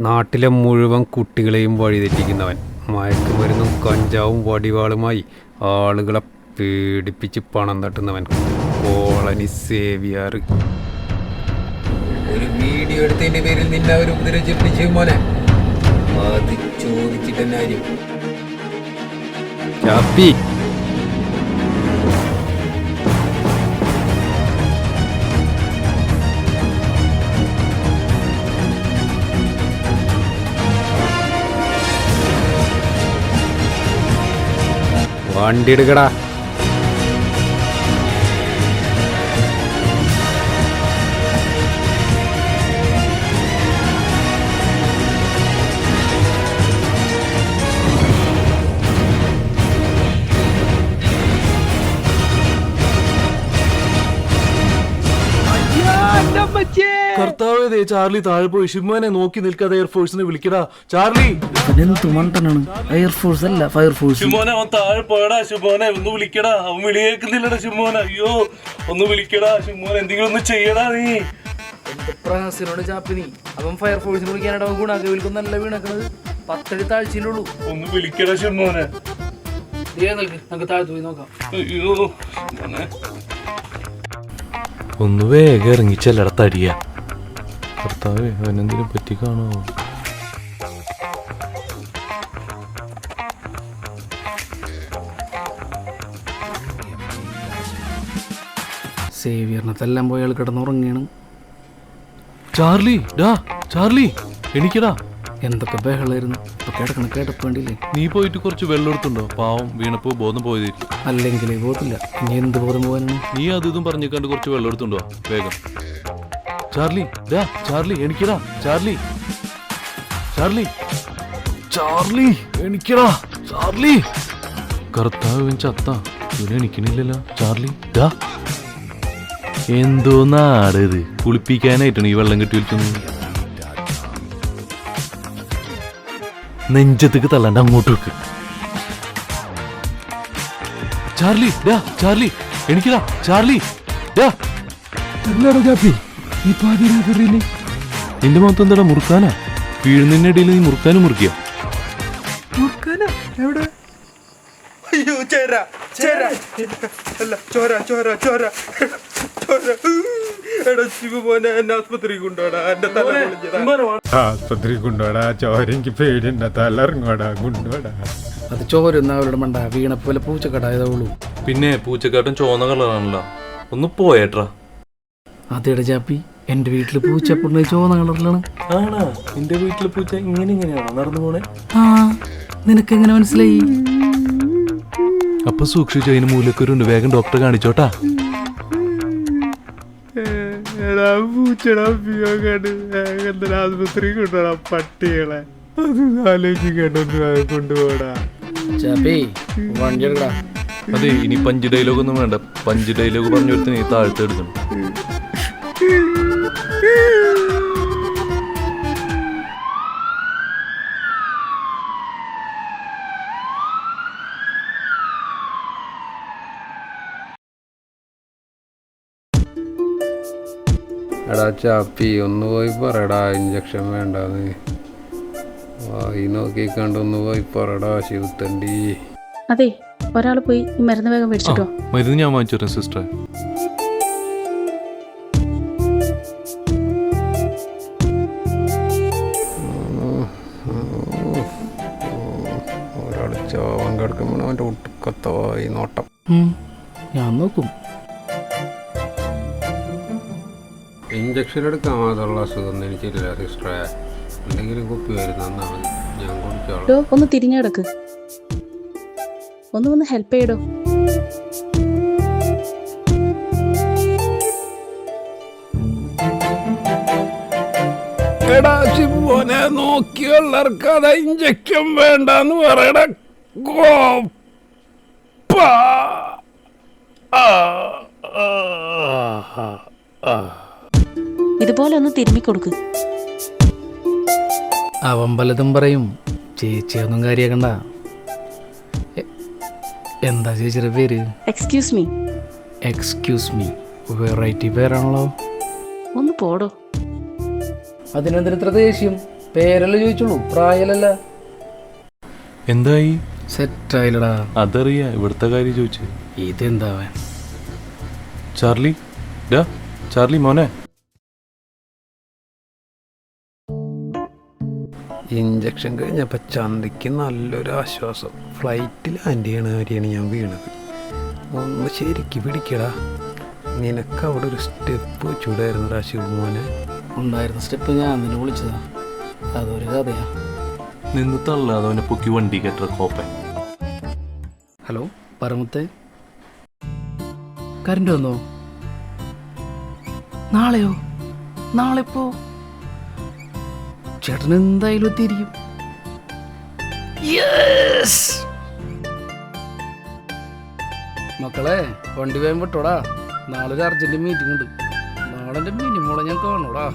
നാട്ടിലെ മുഴുവൻ കുട്ടികളെയും വഴിതെറ്റിക്കുന്നവൻ. മയക്കുമരുന്നും കഞ്ചാവും വടിവാളുമായി ആളുകളെ പേടിപ്പിച്ച് പണം തട്ടുന്നവൻ. കോളനി സേവിയാർ. ഒരു വീഡിയോ എടുത്തതിന്റെ പേരിൽ നിന്നെ അവർ ഉപദ്രവിച്ചിട്ട് മോനെ. അത് ചോദിച്ചിട്ട് വണ്ടി എടുക്കടാ. ചാർലി താഴെ പോയി ഷിമ്മനെ നോക്കി നിൽക്കാതെ എയർഫോഴ്സിനെ വിളിക്കടാ. ചാർലി! എന്ത് മണ്ടനാണ് എയർഫോഴ്സ് അല്ല ഫയർഫോഴ്സ് ഷിമോനെ അവൻ താഴെ പോയടാ ഷിമോനെ ഒന്ന് വിളിക്കടാ. അവൻ വിളിയേക്കുന്നില്ലടാ ഷിമോനെ അയ്യോ ഒന്ന് വിളിക്കടാ ഷിമോനെ എന്തെങ്കിലും ഒന്ന് ചെയ്യടാ നീ. പ്രഹസിനോട് ചാപ്പി നീ അവൻ ഫയർഫോഴ്സിന് വിളിക്കാനായിട്ട് അവൻ ഗുണാക്കി വിളിക്കും നല്ല വീണക്കുന്നത് പത്തടി താഴ്ചയിലുള്ളൂ ഒന്ന് വിളിക്കടാ ഷിമോനെ ദേ നിൽക്ക്. നമുക്ക് താഴെ പോയി നോക്കാം. അയ്യോ ഒന്ന് വേഗം ഇറങ്ങിച്ചല്ലട തടിയ. കർത്താവേ അവനെന്തെങ്കിലും പറ്റി കാണോ സേവിയറിനെ തെല്ലാം പോയി ആൾ കിടന്നുറങ്ങിയാണ് ചാർലി ഡാ ചാർലി എനിക്കടാ എന്തൊക്കെ ബഹളായിരുന്നു. ഇപ്പൊ കിടക്കണ കേട്ടപ്പേണ്ടില്ലേ നീ പോയിട്ട് കുറച്ച് വെള്ളം എടുത്തുണ്ടോ പാവം വീണപ്പോ ബോധം പോയതായിരിക്കും. അല്ലെങ്കിൽ പോകത്തില്ല ഇനി എന്ത് ബോധം പോകാനാണ്? നീ അത് ഇതും പറഞ്ഞേക്കാണ്ട് കുറച്ച് വെള്ളം എടുത്തുണ്ടോ വേഗം. ചാർലി ഡാ ചാർലി എണിക്കടാ ചാർലി. ചാർലി. ചാർലി എണിക്കടാ ചാർലി. കർത്താവ് ചത്ത ഇവൻ എണിക്കണില്ലല്ലോ ചാർലി ഡാ എന്തോ നാടത്. കുളിപ്പിക്കാനായിട്ടാണ് ഈ വെള്ളം കെട്ടി വിളിക്കുന്നത് നെഞ്ചത്തേക്ക് തള്ളാണ്ട് അങ്ങോട്ട് വെക്ക്. ചാർലി ഡാ ചാർലി എണിക്കടാ ചാർലി ഡാ ചാപ്പി ഈ നിന്റെ മുഖത്ത് എന്താടാ മുറുക്കാനാ? വീഴുന്നതിനിടയിൽ നീ മുറുക്കാനും മുറുക്കിയ. എവിടെ? അയ്യോ ചേര ചേര. അല്ല ചോര ചോര ചോര. ചോര. എടാ ശിവമോനെ എന്നെ ആസ്പത്രി കൊണ്ടോടാ എന്റെ തല. ആസ്പത്രി പേടിണ്ട തലറിങ്ങോടാ കൊണ്ടുപോടാ അത് ചോരുന്ന അവരുടെ മണ്ട. വീണപ്പോലെ പൂച്ചക്കടായതുള്ളൂ പിന്നെ പൂച്ചക്കാട്ടും ചോന്ന കളറാണല്ലോ. ഒന്ന് പോയേട്രാ. അതേടെ ചാപ്പി. എന്റെ വീട്ടിൽ പൂച്ചപ്പുണ്ണ ചോന്ന കളറിലാണ്. ആണാ. നിന്റെ വീട്ടിൽ പൂച്ച ഇങ്ങനെ ഇങ്ങനെയാണോ നടന്നു പോണേ? ആ നിനക്കെങ്ങനെ മനസ്സിലായി? അപ്പൊ സൂക്ഷിച്ചു അതിന് മൂലക്കൊരുണ്ട് വേഗം ഡോക്ടറെ കാണിച്ചോട്ടാ. പൂച്ചടാ ആസ്പത്രി കൊണ്ടുപോടാ പട്ടികളെ. അത് ആലോചിക്കണ്ടൊന്നും കൊണ്ടുപോടാ. ചാപ്പി വണ്ടി എടുക്കടാ. അതെ ഇനി പഞ്ച് ഡയലോഗ് ഒന്നും വേണ്ട. പഞ്ച് ഡയലോഗ് പറഞ്ഞു താഴ്ത്തെടുക്കണം എടാ ചാപ്പി ഒന്ന് പോയി പറയടാ ഇഞ്ചക്ഷൻ വേണ്ടാന്ന്. വായി നോക്കിക്കണ്ട് ഒന്ന് പോയി പറയടാ ശിവത്തണ്ടി. അതെ ഒരാൾ പോയി മരുന്ന് വേഗം മേടിച്ചിട്ടോ മരുന്ന് ഞാൻ വാങ്ങിച്ചു സിസ്റ്റർ മാത്രമുള്ള അസുഖം എനിക്കില്ല. സിസ്റ്ററെ എന്തെങ്കിലും കുപ്പി വരുന്ന ഞാൻ കുടിച്ചോളാം. ഒന്ന് തിരിഞ്ഞെടുക്ക് ഒന്ന് ഒന്ന് വന്ന് ഹെൽപ്പ് ചെയ്യടോ. എടാ ശിവനെ നോക്കിയുള്ളവർക്കത് ഇഞ്ചക്ഷൻ വേണ്ടെന്ന് പറയണ കോപ്പ ഇതുപോലെ ഒന്ന് തിരുമ്മി കൊടുക്ക്. അവൻ പലതും പറയും. ചേച്ചിയൊന്നും കാര്യാക്കണ്ട. എ- എന്താ ചേച്ചിയുടെ പേര്? Excuse me excuse me variety പേരാണല്ലോ. ഒന്ന് പോടോ. അതിനെന്തിന് ഇത്ര ദേഷ്യം? പേരല്ല ചോദിച്ചുള്ളൂ പ്രായലല്ല. എന്തായി? സെറ്റായില്ലടാ അതറിയാ ഇവിടുത്തെ കാര്യം ചോദിച്ചു. ഇതെന്താവാൻ ചാർലി ഡാ ചാർലി മോനെ. ഇഞ്ചക്ഷൻ കഴിഞ്ഞപ്പോൾ ചന്തയ്ക്ക് നല്ലൊരു ആശ്വാസം. ഫ്ലൈറ്റിൽ ലാൻഡ് ചെയ്യണ കാര്യമാണ് ഞാൻ വീണത്. ഒന്ന് ശരിക്ക് പിടിക്കടാ. നിനക്ക് അവിടെ ഒരു സ്റ്റെപ്പ് വെച്ചുകൂടായിരുന്നടാ ശിവമോനെ ഉണ്ടായിരുന്ന സ്റ്റെപ്പ് ഞാൻ നിന്നെ വിളിച്ചതാ. അതൊരു കഥയാ. നിന്ന് തള്ളാതെ അവനെ പൊക്കി വണ്ടി കെട്ട കോപ്പ. ഹലോ? പറമുത്തെ കരണ്ട് വന്നോ? നാളെയോ? നാളെ പോ ചേട്ടൻ എന്തായാലും എത്തിയിരിക്കും. മക്കളെ വണ്ടി വേഗം വിട്ടോടാ. നാളെ ഒരു അർജന്റ് മീറ്റിംഗ് ഉണ്ട്. നാളെ എന്റെ മിനിമോളെ ഞാൻ കാണൂടാ.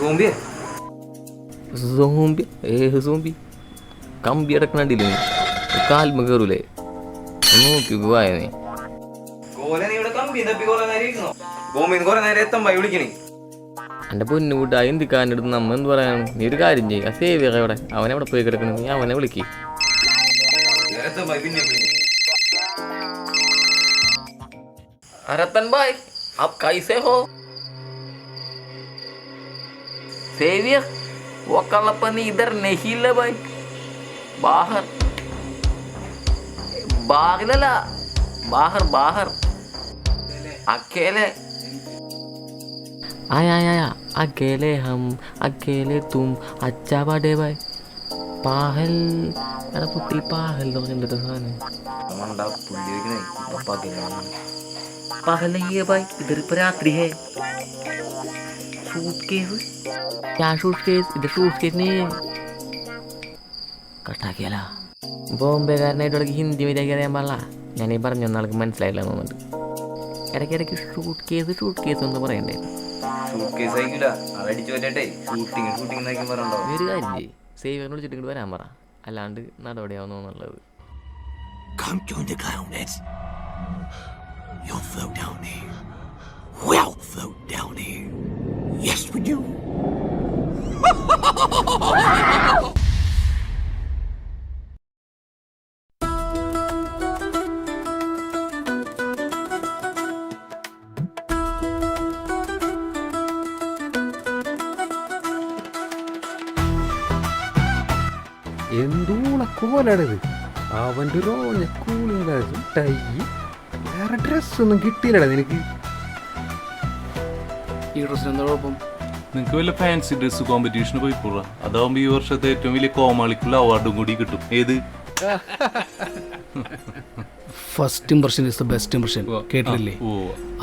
സോംബിയ സോംബി ഏ സോംബി കമ്പി അടക്കണ്ടില്ലേ കാൽമ കയറൂലേ നോക്കി വായനേ എന്റെ പൊന്നു കൂട്ട എന്ത് കാനെടുത്ത് നമ്മ എന്ത് പറയാനാണ്? നീ ഒരു കാര്യം ചെയ്യും. ആ സേവിയർ അവിടെ അവനെവിടെ പോയി കിടക്കണം നീ അവനെ വിളിക്കേ. रतन भाई आप कैसे हो सेवियर वो कल अपन इधर नहीं ले भाई बाहर बाहर ला बाहर बाहर अकेले आया आया आया अकेले हम अकेले तुम अच्छा बाडे भाई പാഹൽ എടാ കുട്ടി പാഹൽ എന്ന് പറയുന്നത് സാധനം അതുകൊണ്ടാ പുള്ളി വെക്കണേ ഇപ്പൊ പകലാണ് पागल नहीं है भाई इधर पर रात्रि है സൂട്ട് കേസ് ഞാൻ ഷൂട്ട് കേസ് ഇത് ഷൂട്ട് കേസിന് ബോംബെക്കാരനായിട്ട് അവൾക്ക് ഹിന്ദി മര്യാദയ്ക്ക് അറിയാൻ പാടില്ല. ഞാനീ പറഞ്ഞു ആൾക്ക് മനസ്സിലായില്ല തോന്നുന്നുണ്ട് ഇടയ്ക്കിടയ്ക്ക് ഷൂട്ട് കേസ് ഷൂട്ട് കേസ് എന്ന് പറയണ്ടേ ഒരു കാര്യമില്ലേ? സേവിയറിനെ വിളിച്ചിട്ട് ഇങ്ങോട്ട് വരാൻ പറ. അല്ലാണ്ട് നടപടിയാവുന്നു Come join the clownettes. You'll float down here. We'll float down here. Yes, we do. എന്തൂളക്കോലാണിത് അവന്റെ ഒരു ഓഞ്ഞ കൂളിംഗ് ഗ്ലാസും ടൈ വേറെ ഡ്രസ്സൊന്നും കിട്ടിയില്ലടാ നിനക്ക് ഈ ഡ്രസ്സിന് എന്താ കുഴപ്പം? നിങ്ങക്ക് വല്ല ഫാൻസി ഡ്രസ് കോമ്പറ്റീഷന് പോയി പോയിക്കൂടാ അതാവുമ്പോ ഈ വർഷത്തെ ഏറ്റവും വലിയ കോമാളിക്കുള്ള അവാർഡും കൂടി കിട്ടും. ഏത്? First impression is the best impression കേട്ടിട്ടില്ലേ? ഓ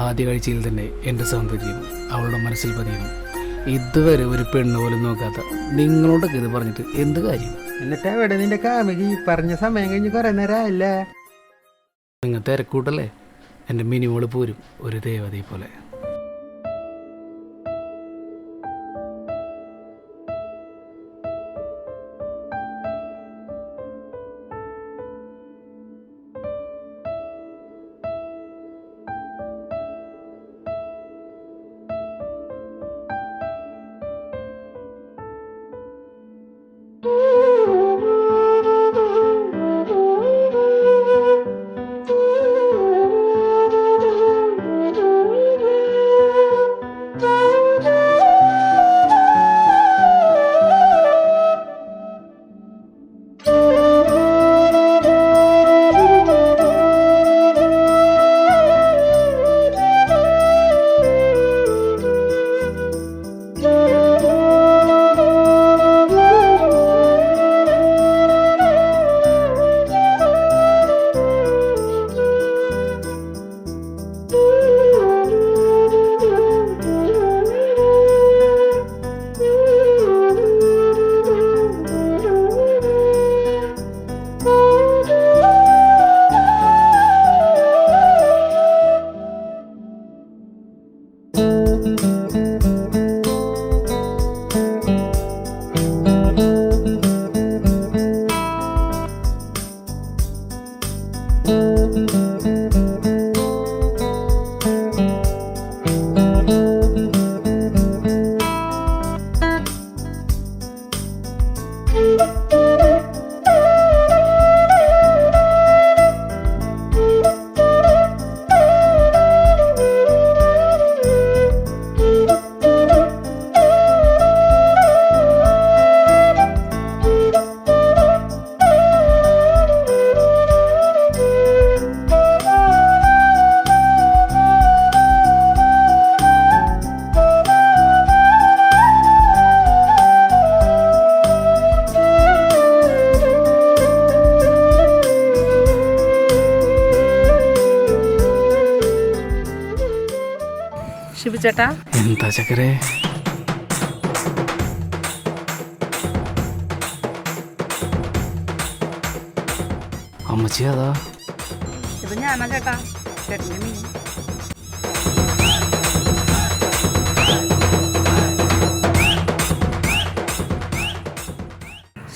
ആദ്യ കാഴ്ചയിൽ തന്നെ എന്റെ സൗന്ദര്യം അവളുടെ മനസ്സിൽ പതിയണം ഇതുവരെ ഒരു പെണ്ണ് പോലും നോക്കാത്ത നിങ്ങളോടൊക്കെ ഇത് പറഞ്ഞിട്ട് എന്ത് കാര്യം? എന്നിട്ട് എവിടെ നിന്റെ കാമുകി? പറഞ്ഞ സമയം കഴിഞ്ഞ് കുറെ നേരമല്ലേ നിങ്ങൾ തിരക്കൂട്ടല്ലേ? എന്റെ മിനിമോൾ പോരും ഒരു ദേവതയെ പോലെ. ശിവചേട്ടാ എന്താ ചക്കരേ? അമ്മച്ചി അതാ? ഇത് ഞാനാ ചേട്ടാ ചേട്ടന്റെ മീൻ.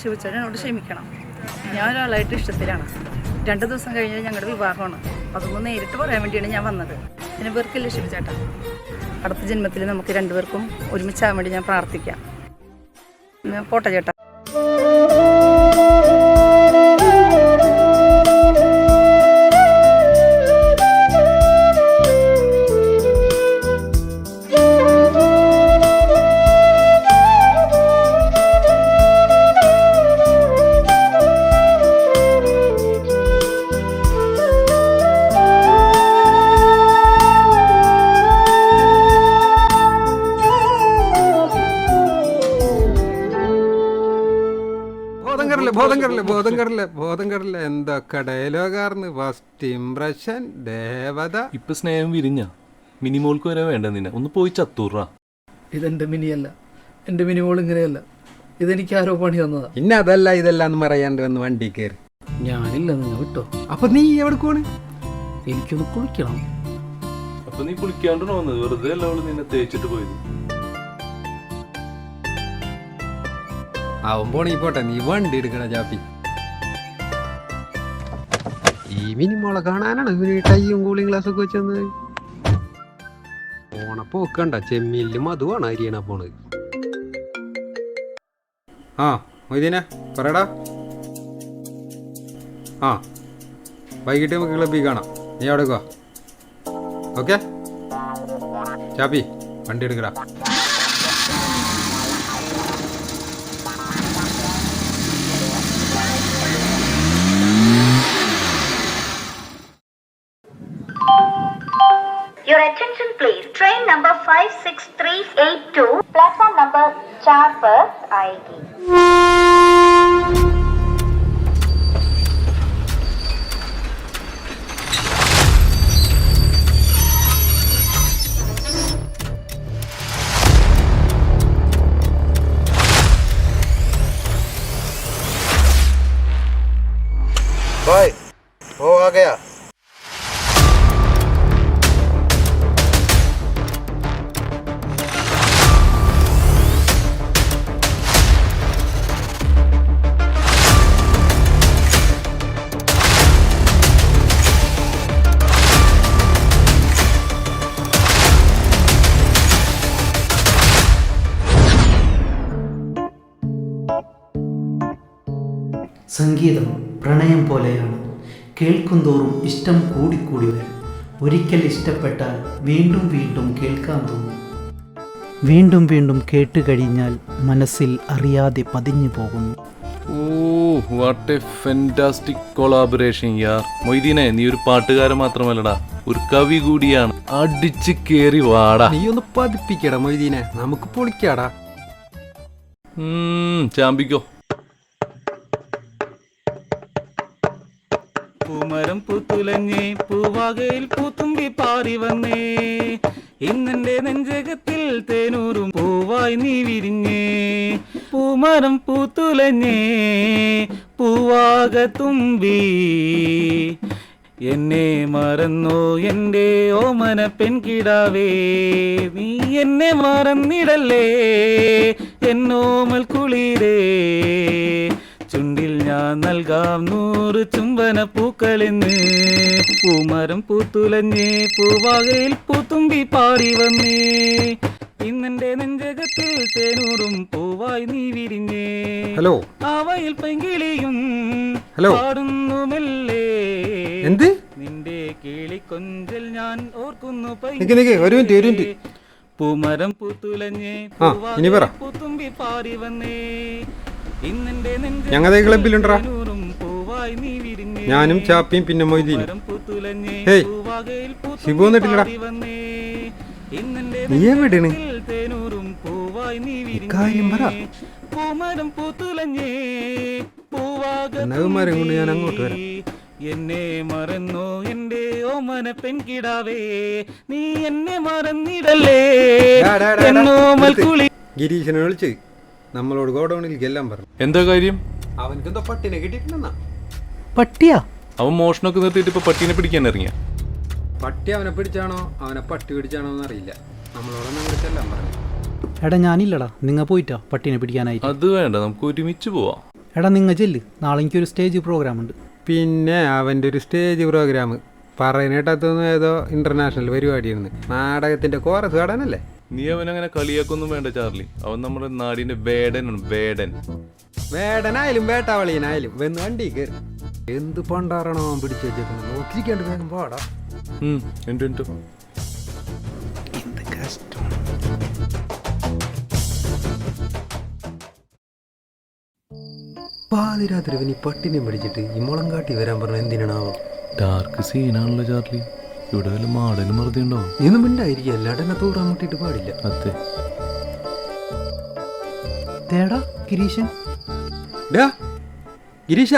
ശിവചേട്ടൻ എന്നോട് ക്ഷമിക്കണം. ഞാൻ ഒരാളായിട്ട് ഇഷ്ടത്തിലാണ്. രണ്ട് ദിവസം കഴിഞ്ഞാൽ ഞങ്ങളുടെ വിവാഹമാണ്. അതൊന്ന് നേരിട്ട് പറയാൻ വേണ്ടിയാണ് ഞാൻ വന്നത്. എന്നെ വെറുക്കില്ല ശിവചേട്ടാ? അടുത്ത ജന്മത്തിൽ നമുക്ക് രണ്ടുപേർക്കും ഒരുമിച്ചാകാൻ വേണ്ടി ഞാൻ പ്രാർത്ഥിക്കാം. പോട്ടെ ചേട്ടാ. കയറില്ല ബോധം കയറില്ല ബോധം കയറില്ല എന്തൊക്കെ ഡയലോഗാർന്ന്. ഫസ്റ്റ് ഇംപ്രഷൻ ദേവത. ഇപ്പൊ സ്നേഹം വിരിഞ്ഞ. മിനിമോൾക്ക് വരെ വേണ്ട നിന്നെ. ഒന്ന് പോയി ചത്തൂറ ഇതെന്റെ മിനിയല്ല. എന്റെ മിനിമോൾ ഇങ്ങനെയല്ല. ഇതെനിക്ക് ആരോ പണി തന്നതാ. പിന്നെ അതല്ല ഇതല്ല എന്ന് പറയാണ്ട് വന്ന് വണ്ടി കയറി. ഞാനില്ല നിങ്ങൾ വിട്ടോ. അപ്പൊ നീ എവിടെ പോണ്? എനിക്കൊന്ന് കുളിക്കണം. അപ്പൊ നീ കുളിക്കാണ്ട് വന്നത്. വെറുതെ അല്ല അവൾ നിന്നെ തേച്ചിട്ട് പോയത്. അവൻ പോട്ടെ. നീ വണ്ടി എടുക്കണ ചാപ്പി. ഈ മിനി മിനിമോളെ കാണാനാണ് ഇവന് ടൈയും കൂളിംഗ് ഗ്ലാസ് ഒക്കെ വെച്ചത് പോണപ്പോ ചെമ്മീലും ചെമ്മീനിൽ മധുവാണ് അരിയണ പോണത്. ആ മൊയ്തീന പറയടാ. ആ വൈകിട്ട് നമുക്ക് ക്ലബ്ബിൽ കാണാം. നീ അവിടെ ഓക്കെ? ചാപ്പി വണ്ടി എടുക്കടാ. नंबर चार पर आएगी। കേൾക്കുന്തോറും ഇഷ്ടം കൂടിക്കൂടി വരും. ഒരിക്കൽ ഇഷ്ടപ്പെട്ടാൽ വീണ്ടും വീണ്ടും കേൾക്കാൻ തോന്നും. വീണ്ടും വീണ്ടും കേട്ട് കഴിഞ്ഞാൽ മനസ്സിൽ അറിയാതെ പതിഞ്ഞു പോകുന്നു. Oh what a fantastic collaboration യാർ മൊയ്തീനെ നീ ഒരു പാട്ടുകാരൻ മാത്രമല്ലടാ. ഒരു കവി കൂടിയാണ്. അടിച്ച് കേറി വാടാ. നീ ഒന്ന് പതിപ്പിക്കടാ മൊയ്തീനെ. നമുക്ക് പൊളിക്കാടാ. ചാമ്പിക്കോ. പൂത്തുലഞ്ഞേ പൂവാകയിൽ പൂത്തുമ്പി പാറി വന്നേ. ഇന്നെന്റെ നെഞ്ചകത്തിൽ തേനൂറും പൂവായി നീ വിരിഞ്ഞേ. പൂമരം പൂത്തുലഞ്ഞേ പൂവാക തുമ്പി. എന്നെ മറന്നോ എന്റെ ഓമന പെൺകിടാവേ. നീ എന്നെ മറന്നിടല്ലേ എന്നോമൽ കുളിരേ. ചുണ്ടിൽ ഞാൻ നൽകാം നൂറ് ചുംബന പൂക്കളിന്ന്. പൂമരം പൂത്തുലഞ്ഞേ പൂവാകയിൽ പൂത്തുമ്പി പാടി വന്നേ. ഇന്നെന്റെ നെഞ്ചകത്തിൽ തേനൂറും പൂവായി നീ വിരിഞ്ഞേ. ഹലോ. അവയിൽ പെങ്കിളിയും ഹലോ. പാടുന്നു മെല്ലേ എന്ത്? നിന്റെ കിളിക്കൊഞ്ചൽ ഞാൻ ഓർക്കുന്നു നിക്ക് നിക്ക്, ഒരു മിനിറ്റ്, ഒരു മിനിറ്റ്. പൂമരം പൂത്തുലഞ്ഞേ പൂവാ ഇനി പറ. പൂത്തുമ്പി പാറി വന്നേ. ഇന്നെന്റെ ക്ലബിലുണ്ടാ ഞാനും ചാപ്പിയും പിന്നെ മൊയ്തീനും. ഹേയ്, ശിവു വന്നിട്ടില്ലടാ. ഇന്നെന്റെ നീ എവിടെയാണ്? കാര്യം പറ. കൊണ്ട് ഞാൻ അങ്ങോട്ട് വരാം. എന്നെ മറന്നു എന്റെ ഓമന പെൺകിടാവേ. നീ എന്നെ മറന്നിടല്ലേ. ഗിരീശനെ വിളിച്ച്. നമ്മളോട് ഗോഡൌണിലേക്ക് എല്ലാം പറഞ്ഞു. എന്താ കാര്യം? അവനക്കെന്തോ പട്ടിനെ കിട്ടിയിട്ടുണ്ടെന്നാ. പട്ടിയാ? അവൻ മോഷണമൊക്കെ നിർത്തിയിട്ട് ഇപ്പൊ പട്ടീനെ പിടിക്കാൻ ഇറങ്ങിയ? പട്ടി അവനെ പിടിച്ചാണോ അവനെ പട്ടി പിടിച്ചാണോ എന്നറിയില്ല നമ്മളോടൊന്നും വിളിച്ചെല്ലാം പറഞ്ഞു. എടാ ഞാനില്ലടാ. നിങ്ങൾ പോയിട്ടാ പട്ടീനെ പിടിക്കാനായിട്ട്? അത് വേണ്ട നമുക്ക് ഒരുമിച്ച് പോവാം. എടാ നിങ്ങൾ ചെല്ല്. നാളെ എനിക്കൊരു സ്റ്റേജ് പ്രോഗ്രാം ഉണ്ട്. പിന്നെ അവന്റെ ഒരു സ്റ്റേജ് പ്രോഗ്രാം പറയുന്നേട്ടത്തൊന്നും ഏതോ ഇന്റർനാഷണൽ പരിപാടിയാണ് നാടകത്തിന്റെ കോറസ് കാണാനല്ലേ നീ അവൻ അങ്ങനെ കളിയാക്കൊന്നും വേണ്ട ചാർലി. അവൻ നമ്മുടെ നാടിന്റെ വേടനാണ് വേടൻ. വേടനായാലും വേട്ടാവളിയനായാലും വന്ന് വണ്ടി കയറി. എന്ത് പണ്ടാറണോ അവൻ പിടിച്ചു വെച്ചേക്കുന്നത്? നോക്കിയിരിക്കാണ്ട് വേഗം പാടാ പാതിരാത്രി ഇവൻ ഈ പട്ടിനെ പിടിച്ചിട്ട് ഈ മുളം കാട്ടി വരാൻ പറഞ്ഞ എന്തിനാണാവോ? ഡാർക്ക് സീനാണല്ലോ ചാർലി. ഇവിടെ വല്ല മാടലും മറുതി ഉണ്ടോ ഇന്നും മിണ്ടായിരിക്കും. അല്ലാണ്ട് എന്നെ തൂറാൻ മുട്ടിയിട്ട് പാടില്ല. അതെ. തേടാ ഗിരീശൻ. ഡാ ഗിരീഷ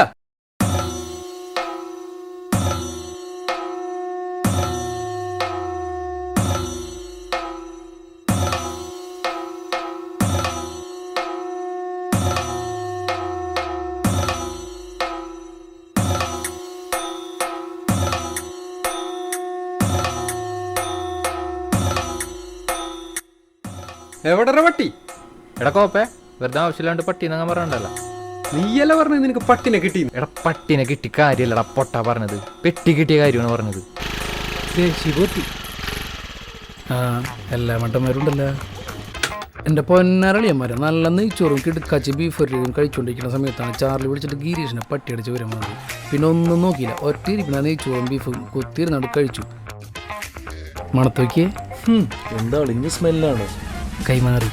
കോപ്പേ വെറുതെ ആവശ്യമില്ലാണ്ട് പട്ടീന്നങ്ങ് പറയണ്ടല്ലോ നീയല്ല പറഞ്ഞത് നിനക്ക് പട്ടിനെ കിട്ടി? എടാ പട്ടിനെ കിട്ടി കാര്യമല്ലടാ പൊട്ടാ പറഞ്ഞത്. പെട്ടി കിട്ടിയ കാര്യമാണ് പറഞ്ഞത്. ശിവത്തി ആ എല്ലാ മട്ടന്മാരുണ്ടല്ലോ. എന്റെ പൊന്നാരളിയന്മാരെ നല്ല നെയ്ച്ചോറും കിടക്കാച്ച് ബീഫ് കറിയും കഴിച്ചുകൊണ്ടിരിക്കുന്ന സമയത്താണ് ചാർലി വിളിച്ചിട്ട് ഗിരീഷിനെ പട്ടിയടിച്ച് വരാൻ വന്നത്. പിന്നെ ഒന്നും നോക്കിയില്ല ഒറ്റയിരിക്കുന്ന നെയ്ച്ചോറും ബീഫും കുത്തിയിരുന്നോട് കഴിച്ചു. മണത്തോക്കിയേ എന്താ സ്മെല്ലാണ് കൈമാറി.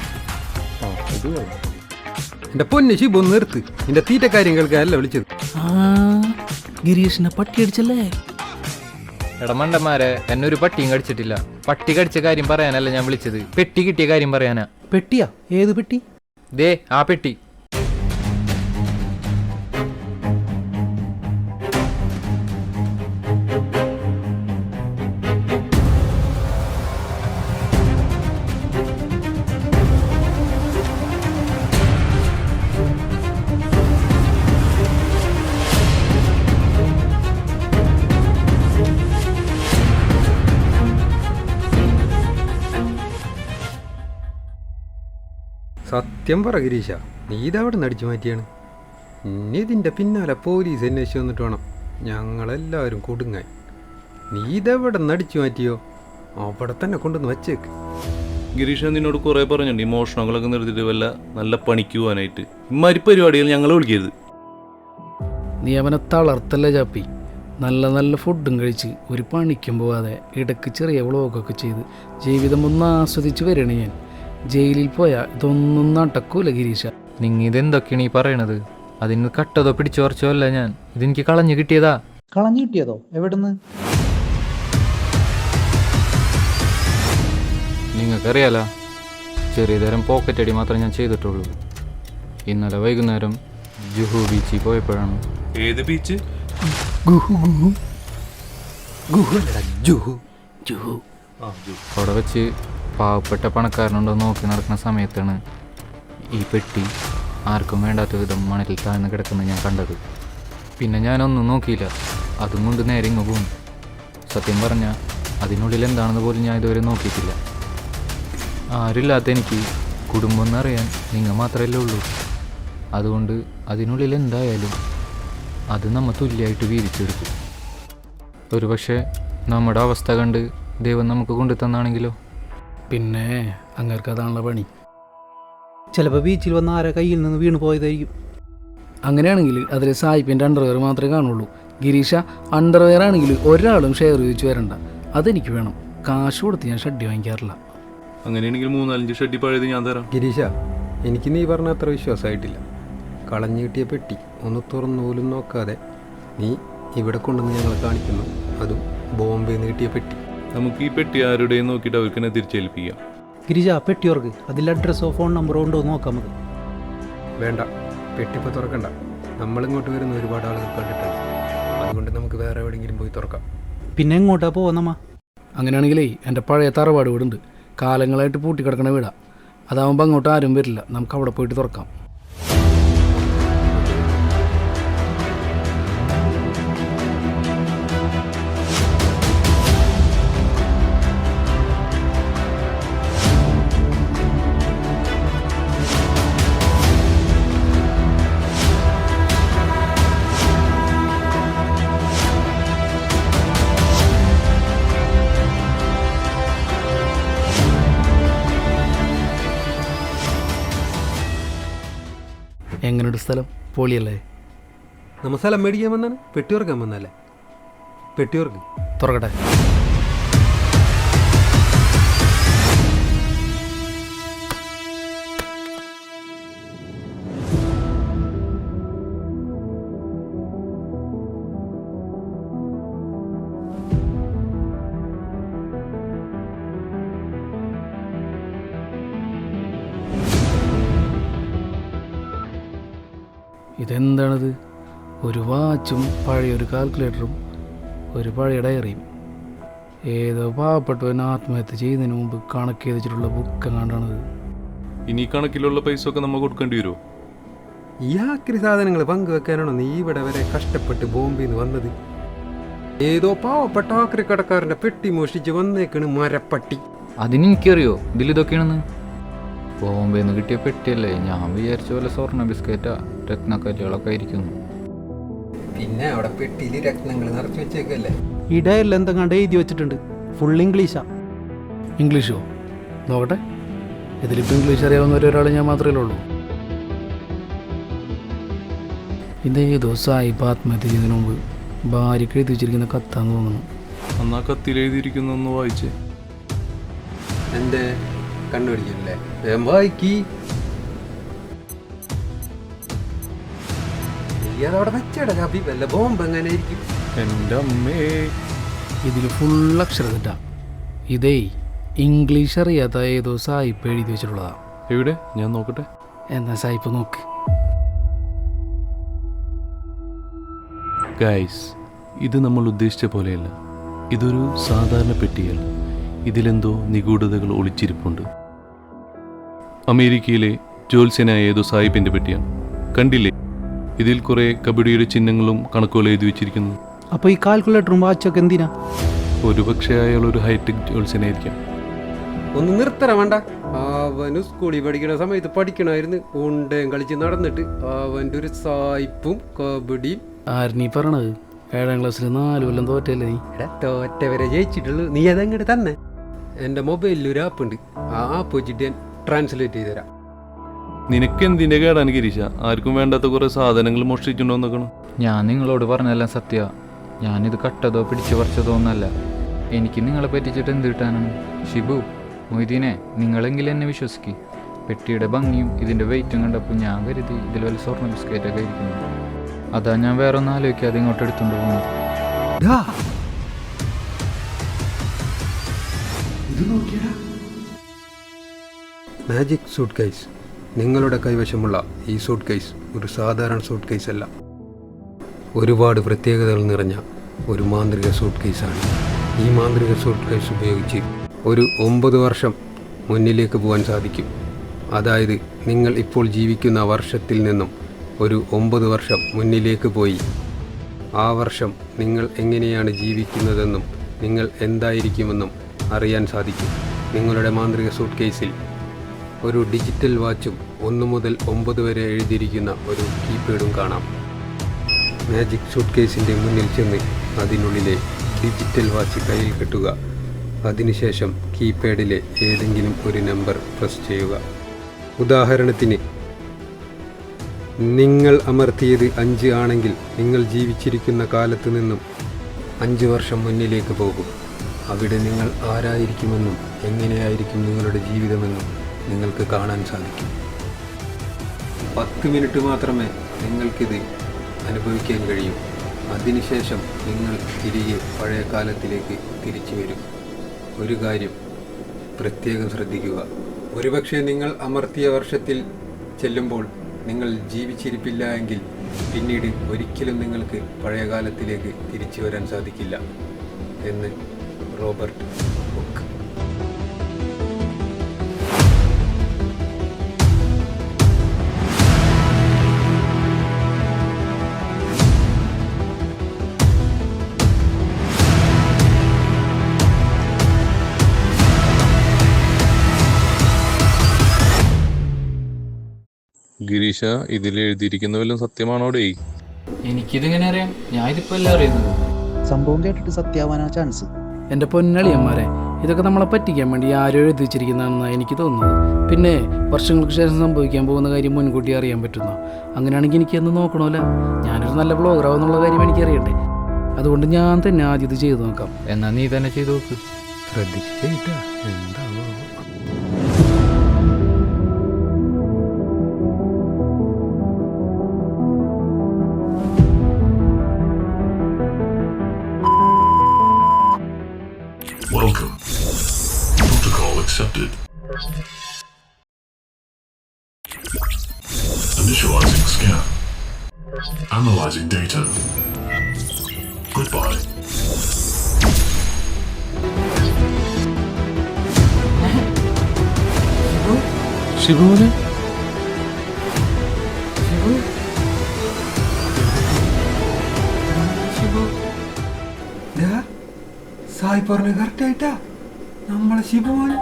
എന്റെ പൊന്നു ശിബു ഒന്ന് നിർത്ത്. എന്റെ തീറ്റ കാര്യം കേൾക്കാനല്ല വിളിച്ചത്. ആ ഗിരീഷിനെ പട്ടിയടിച്ചല്ലേ അടിച്ചല്ലേ? എടമണ്ടന്മാരെ എന്നെ ഒരു പട്ടിയും കടിച്ചിട്ടില്ല. പട്ടി കടിച്ച കാര്യം പറയാനല്ല ഞാൻ വിളിച്ചത്. പെട്ടി കിട്ടിയ കാര്യം പറയാനാ. പെട്ടിയാ? ഏത് പെട്ടി? ദേ ആ പെട്ടി. സത്യം പറ ഗിരീഷ നീ ഇതവിടെ നടിച്ചു മാറ്റിയാണ്. ഇനി ഇതിന്റെ പിന്നാലെ പോലീസ് അന്വേഷിച്ച് വന്നിട്ട് വേണം. ഞങ്ങളെല്ലാവരും കൊടുങ്ങാൻ നീ ഇതെവിടെ നടിച്ചു മാറ്റിയോ? അവിടെ തന്നെ കൊണ്ടുവന്ന് വച്ചേക്ക്. ഗിരീഷ് നിന്നോട് കുറെ പറഞ്ഞിട്ടുണ്ട്. ഇമോഷണങ്ങളൊക്കെ മോഷണങ്ങളൊക്കെ നിർത്തിയിട്ട് വല്ല നല്ല പണിക്കുവാനായിട്ട് പോകാനായിട്ട്. പരിപാടിയിൽ പരിപാടികൾ ഞങ്ങളെ വിളിക്കരുത്. നീ അവനെ തളർത്തല്ല ചാപ്പി? നല്ല നല്ല ഫുഡും കഴിച്ച് ഒരു പണിക്കും പോവാതെ ഇടയ്ക്ക് ചെറിയ വ്ളോഗൊക്കെ ചെയ്ത് ജീവിതം ഒന്ന് ആസ്വദിച്ച് വരണേ ഞാൻ. ജയിലിൽ പോയാൽ ഇതൊന്നും നടക്കൂല ഗിരീഷ. നിങ്ങ ഇതെന്തൊക്കെയാണ് ഈ പറയണത്? അതിന് കട്ടതോ പിടിച്ചോർച്ചോ അല്ല ഞാൻ. ഇതെനിക്ക് കളഞ്ഞു കിട്ടിയതാ. കളഞ്ഞു കിട്ടിയതോ? എവിടുന്ന്? നിങ്ങൾക്കറിയാലോ ചെറിയ തരം പോക്കറ്റ് അടി മാത്രമേ ഞാൻ ചെയ്തിട്ടുള്ളൂ. ഇന്നലെ വൈകുന്നേരം ജുഹു ബീച്ചിൽ പോയപ്പോഴാണ്. ഏത് ബീച്ച് ഗുഹു ഗുഹു. ഗുഹു അല്ലടാ, ജുഹു. ജുഹു ആ ജു അവിടെ വെച്ച് പാവപ്പെട്ട പണക്കാരനുണ്ടോ നോക്കി നടക്കുന്ന സമയത്താണ് ഈ പെട്ടി ആർക്കും വേണ്ടാത്ത വിധം മണലിൽ താഴ്ന്ന് കിടക്കുന്നത് ഞാൻ കണ്ടത്. പിന്നെ ഞാനൊന്നും നോക്കിയില്ല. അതും കൊണ്ട് നേരെ ഇങ്ങ് പോകും സത്യം പറഞ്ഞാൽ അതിനുള്ളിൽ എന്താണെന്ന് പോലും ഞാൻ ഇതുവരെ നോക്കിയിട്ടില്ല. ആരില്ലാത്ത എനിക്ക് കുടുംബം എന്നറിയാൻ നിങ്ങൾ മാത്രമല്ലേ ഉള്ളൂ. അതുകൊണ്ട് അതിനുള്ളിൽ എന്തായാലും അത് നമ്മൾ തുല്യമായിട്ട് വീതിച്ചെടുക്കും. ഒരുപക്ഷെ നമ്മുടെ അവസ്ഥ കണ്ട് ദൈവം നമുക്ക് കൊണ്ടു തന്നാണെങ്കിലോ പിന്നെ അങ്ങേർക്ക് അതാണല്ലോ പണി. ചിലപ്പോൾ ബീച്ചിൽ വന്ന ആരെ കയ്യിൽ നിന്ന് വീണ് പോയതായിരിക്കും. അങ്ങനെയാണെങ്കിൽ അതിൽ സായിപ്പിന്റെ അണ്ടർവെയർ മാത്രമേ കാണുള്ളൂ. ഗിരീഷ അണ്ടർവെയർ ആണെങ്കിൽ ഒരാളും ഷെയർ ചോദിച്ചു വരണ്ട. അതെനിക്ക് വേണം. കാശ് കൊടുത്ത് ഞാൻ ഷഡ്ഡി വാങ്ങിക്കാറില്ല. അങ്ങനെയാണെങ്കിൽ മൂന്നാലഞ്ച് ഷെഡ്ഡി പഴയത് ഞാൻ തരാം. ഗിരീഷ എനിക്ക് നീ പറഞ്ഞ അത്ര വിശ്വാസമായിട്ടില്ല കളഞ്ഞു കിട്ടിയ പെട്ടി ഒന്ന് തുറന്ന് പോലും നോക്കാതെ നീ ഇവിടെ കൊണ്ടുവന്ന് ഞങ്ങളെ കാണിക്കുന്നു. അതും ബോംബെന്ന് കിട്ടിയ പെട്ടി. നമുക്ക് ഈ പെട്ടി ആരുടെയും നോക്കിയിട്ട് അവർക്ക് തന്നെ തിരിച്ചേൽപ്പിക്കാം. ഗിരിജ പെട്ടിയോർക്ക് അതിൽ അഡ്രസ്സോ ഫോൺ നമ്പറോ ഉണ്ടോ നോക്കാം നമുക്ക്. വേണ്ട. പെട്ടിപ്പോൾ തുറക്കണ്ട. നമ്മളിങ്ങോട്ട് വരുന്ന ഒരുപാട് ആളുകൾ കണ്ടിട്ടുണ്ട്. അതുകൊണ്ട് നമുക്ക് വേറെ എവിടെയെങ്കിലും പോയി തുറക്കാം. പിന്നെ എങ്ങോട്ടാ പോവാന്നമ്മ അങ്ങനെയാണെങ്കിലേ എന്റെ പഴയ തറവാട് വീടുണ്ട്. കാലങ്ങളായിട്ട് പൂട്ടിക്കിടക്കണ വീടാ. അതാവുമ്പോൾ അങ്ങോട്ട് ആരും വരില്ല. നമുക്ക് അവിടെ പോയിട്ട് തുറക്കാം. സ്ഥലം പൊളിയല്ലേ? നമ്മ സ്ഥലം മേടിക്കാൻ വന്നാണ്? പെട്ടിയോർക്കാൻ വന്നല്ലേ പെട്ടിയോർക്ക്. തുറക്കട്ടെ. വാച്ചും പഴയൊരു കാൽക്കുലേറ്ററും ഒരു പഴയ ഡയറിയും ഏതോ പാവപ്പെട്ടവൻ ആത്മഹത്യ ചെയ്യുന്നതിന് മുമ്പ് കണക്ക് ചെയ്തിട്ടുള്ള ബുക്ക് എങ്ങാണ്ടാണിത് ഇനി കണക്കിലുള്ള പൈസ ഒക്കെ നമ്മൾ കൊടുക്കേണ്ടി വരുമോ ഈ ആക്രി സാധനങ്ങൾ പങ്കുവെക്കാനാണോ നീ ഇവിടെ വരെ കഷ്ടപ്പെട്ട് ബോംബെ നിന്ന് വന്നത്? ഏതോ പാവപ്പെട്ട ആക്രി കടക്കാരന്റെ പെട്ടി മോഷിച്ച് വന്നേക്കണ് മരപ്പട്ടി. അതിനെനിക്കറിയോ ഇതിലിതൊക്കെയാണെന്ന് ബോംബെയിൽ നിന്ന് കിട്ടിയ പെട്ടിയല്ലേ? ഞാൻ വിചാരിച്ച പോലെ സ്വർണ ബിസ്ക്കറ്റാ. രത്നക്കല്ലുകളൊക്കെ ആയിരിക്കുന്നു. പിന്നെ അവിടെ പെട്ടിയിൽ രത്നങ്ങൾ നിറച്ച് വെച്ചേക്കല്ലേ? ഇടയല്ല എന്തെങ്കിലും എഴുതി വെച്ചിട്ടുണ്ട്. ഫുൾ ഇംഗ്ലീഷാ ഇംഗ്ലീഷോ നോക്കട്ടെ. ഇതിലിപ്പോൾ ഇംഗ്ലീഷ് അറിയാവുന്ന ഒരാൾ ഞാൻ മാത്രമേ ഉള്ളൂ. ഇതേതോ സായിപ്പ് ആത്മഹത്യ ചെയ്യുന്നതിന് മുമ്പ് ഭാര്യയ്ക്ക് എഴുതി വെച്ചിരിക്കുന്ന കത്താന്ന് തോന്നുന്നു. അന്നാ കത്തിൽ എഴുതിയിരിക്കുന്നൊന്ന് വായിച്ചേ. എന്റെ കണ്ടുപിടിക്കില്ലേ വായിക്കി. നീ അതവിടെ വെച്ചേടാ കാപ്പി വല്ല ബോംബ് എങ്ങനെ ഇരിക്കും? എന്റെ അമ്മേ ഇതിൽ ഫുൾ അക്ഷരത്തിട്ട ഇതേ ഇംഗ്ലീഷ് അറിയാത്ത ഏതോ സായിപ്പ് എഴുതി വെച്ചിട്ടുള്ളതാ. എവിടെ? ഞാൻ നോക്കട്ടെ. എന്നാ സായിപ്പ് നോക്ക്. ഗൈസ് ഇത് നമ്മൾ ഉദ്ദേശിച്ച പോലെയല്ല. ഇതൊരു സാധാരണ പെട്ടിയല്ല ഇതിലെന്തോ നിഗൂഢതകൾ ഒളിച്ചിരിപ്പുണ്ട്. അമേരിക്കയിലെ ജോത്സ്യനായ ഏതോ സാഹിബിന്റെ പെട്ടിയാണ്. കണ്ടില്ലേ? ഇതിൽ കുറെ കബഡിയുടെ ചിഹ്നങ്ങളും കണക്കുകൾ എഴുതി വെച്ചിരിക്കുന്നു. അപ്പോൾ ഈ കാൽക്കുലേറ്ററും വാച്ചൊക്കെ എന്തിനാ? ഒരുപക്ഷെ അയാൾ ഒരു ഹൈടെക് ജ്യോത്സ്യനായിരിക്കാം ഒന്ന് നിർത്തറ വേണ്ട. അവന് സ്കൂളിൽ പഠിക്കണ സമയത്ത് പഠിക്കണമായിരുന്നു. ഉണ്ടയും കളിച്ച് നടന്നിട്ട് അവന്റെ ഒരു സായിപ്പും കബഡിയും. ആരണീ പറഞ്ഞത് ഏഴാം ക്ലാസ്സിൽ നാല് കൊല്ലം തോറ്റല്ലേ നീ? എടാ തോറ്റ വരെ ജയിച്ചിട്ടുള്ളൂ. നീ അതങ്ങോട്ട് തന്നെ. എന്റെ മൊബൈലിൽ ഒരു ആപ്പ് ഉണ്ട്. ആ ആപ്പ് വെച്ചിട്ട് ഞാൻ ട്രാൻസ്ലേറ്റ് ചെയ്തു തരാം നിനക്ക് എന്തിന്റെ കേടാണ് ഗിരീശ? ആർക്കും വേണ്ടാത്ത കുറെ സാധനങ്ങൾ മോഷ്ടിച്ചിട്ടുണ്ടോ നോക്കണം ഞാൻ നിങ്ങളോട് പറഞ്ഞതെല്ലാം സത്യ. ഞാനിത് കട്ടതോ പിടിച്ചു പറിച്ചതോ ഒന്നല്ല. എനിക്ക് നിങ്ങളെ പറ്റിച്ചിട്ട് എന്ത് കിട്ടാനാണ്? ഷിബു മൊയ്തീനെ നിങ്ങളെങ്കിലും എന്നെ വിശ്വസിക്ക്. പെട്ടിയുടെ ഭംഗിയും ഇതിന്റെ വെയിറ്റും കണ്ടപ്പോൾ ഞാൻ കരുതി ഇതിൽ വല്ല സ്വർണ ബിസ്ക്കറ്റൊക്കെ ഇരിക്കുന്നു. അതാ ഞാൻ വേറെ ഒന്നും ആലോചിക്കാതെ ഇങ്ങോട്ട് എടുത്തുകൊണ്ട് പോകുന്നത് മാജിക് സൂട്ട് കേസ് നിങ്ങളുടെ കൈവശമുള്ള ഈ സൂട്ട് കേസ് ഒരു സാധാരണ സൂട്ട് കേസ് അല്ല. ഒരുപാട് പ്രത്യേകതകൾ നിറഞ്ഞ ഒരു മാന്ത്രിക സൂട്ട് കേസാണ് ഈ മാന്ത്രിക സൂട്ട് കേസ് ഉപയോഗിച്ച് ഒരു ഒമ്പത് വർഷം മുന്നിലേക്ക് പോകാൻ സാധിക്കും. അതായത് നിങ്ങൾ ഇപ്പോൾ ജീവിക്കുന്ന വർഷത്തിൽ നിന്നും ഒരു ഒമ്പത് വർഷം മുന്നിലേക്ക് പോയി. ആ വർഷം നിങ്ങൾ എങ്ങനെയാണ് ജീവിക്കുന്നതെന്നും നിങ്ങൾ എന്തായിരിക്കുമെന്നും അറിയാൻ സാധിക്കും. നിങ്ങളുടെ മാന്ത്രിക സൂട്ട് കേസിൽ ഒരു ഡിജിറ്റൽ വാച്ചും ഒന്ന് മുതൽ ഒമ്പത് വരെ എഴുതിയിരിക്കുന്ന ഒരു കീപാഡും കാണാം. മാജിക് ഷൂട്ട് കേസിന്റെ മുന്നിൽ ചെന്ന് അതിനുള്ളിലെ ഡിജിറ്റൽ വാച്ച് കയ്യിൽ കെട്ടുക. അതിനുശേഷം കീപാഡിലെ ഏതെങ്കിലും ഒരു നമ്പർ പ്രസ് ചെയ്യുക. ഉദാഹരണത്തിന് നിങ്ങൾ അമർത്തിയത് അഞ്ച് ആണെങ്കിൽ നിങ്ങൾ ജീവിച്ചിരിക്കുന്ന കാലത്ത് നിന്നും അഞ്ച് വർഷം മുന്നിലേക്ക് പോകും. അവിടെ നിങ്ങൾ ആരായിരിക്കുമെന്നും എങ്ങനെയായിരിക്കും നിങ്ങളുടെ ജീവിതമെന്നും നിങ്ങൾക്ക് കാണാൻ സാധിക്കും. പത്ത് മിനിറ്റ് മാത്രമേ നിങ്ങൾക്കിത് അനുഭവിക്കാൻ കഴിയൂ. അതിനുശേഷം നിങ്ങൾ തിരികെ പഴയ കാലത്തിലേക്ക് തിരിച്ചു വരും. ഒരു കാര്യം പ്രത്യേകം ശ്രദ്ധിക്കുക. ഒരുപക്ഷെ നിങ്ങൾ അമർത്തിയ വർഷത്തിൽ ചെല്ലുമ്പോൾ നിങ്ങൾ ജീവിച്ചിരിപ്പില്ല എങ്കിൽ പിന്നീട് ഒരിക്കലും നിങ്ങൾക്ക് പഴയ കാലത്തിലേക്ക് തിരിച്ചു വരാൻ സാധിക്കില്ല എന്ന് റോബർട്ട് ഗിരീഷ ഇതിൽ എഴുതിയിരിക്കുന്ന വല്ലതും സത്യമാണോ ഡേ എനിക്കിതെങ്ങനെ അറിയാം? ഞാൻ ഇതിപ്പോ എല്ലാം അറിയുന്നത്. സംഭവം കേട്ടിട്ട് സത്യാവാനാ ചാൻസ്. എന്റെ പൊന്നളിയന്മാരെ ഇതൊക്കെ നമ്മളെ പറ്റിക്കാൻ വേണ്ടി ആരോ എഴുതി വെച്ചിരിക്കുന്നതാണെന്നാണ് എനിക്ക് തോന്നുന്നത്. പിന്നെ വർഷങ്ങൾക്ക് ശേഷം സംഭവിക്കാൻ പോകുന്ന കാര്യം മുൻകൂട്ടി അറിയാൻ പറ്റുന്നു? അങ്ങനെയാണെങ്കിൽ എനിക്കൊന്ന് നോക്കണമല്ല ഞാനൊരു നല്ല ബ്ലോഗറാവെന്നുള്ള കാര്യം എനിക്ക് അറിയണ്ടേ അതുകൊണ്ട് ഞാൻ തന്നെ ആദ്യം ഇത് ചെയ്തു നോക്കാം. എന്നാ നീ തന്നെ ചെയ്തു നോക്ക്. ശ്രദ്ധിച്ച് ചെയ്താ Analyzing data. Goodbye. ശിവമോനെ സായി പറഞ്ഞ കറക്റ്റ് ആയിട്ടാ നമ്മളെ ശിവമോൻ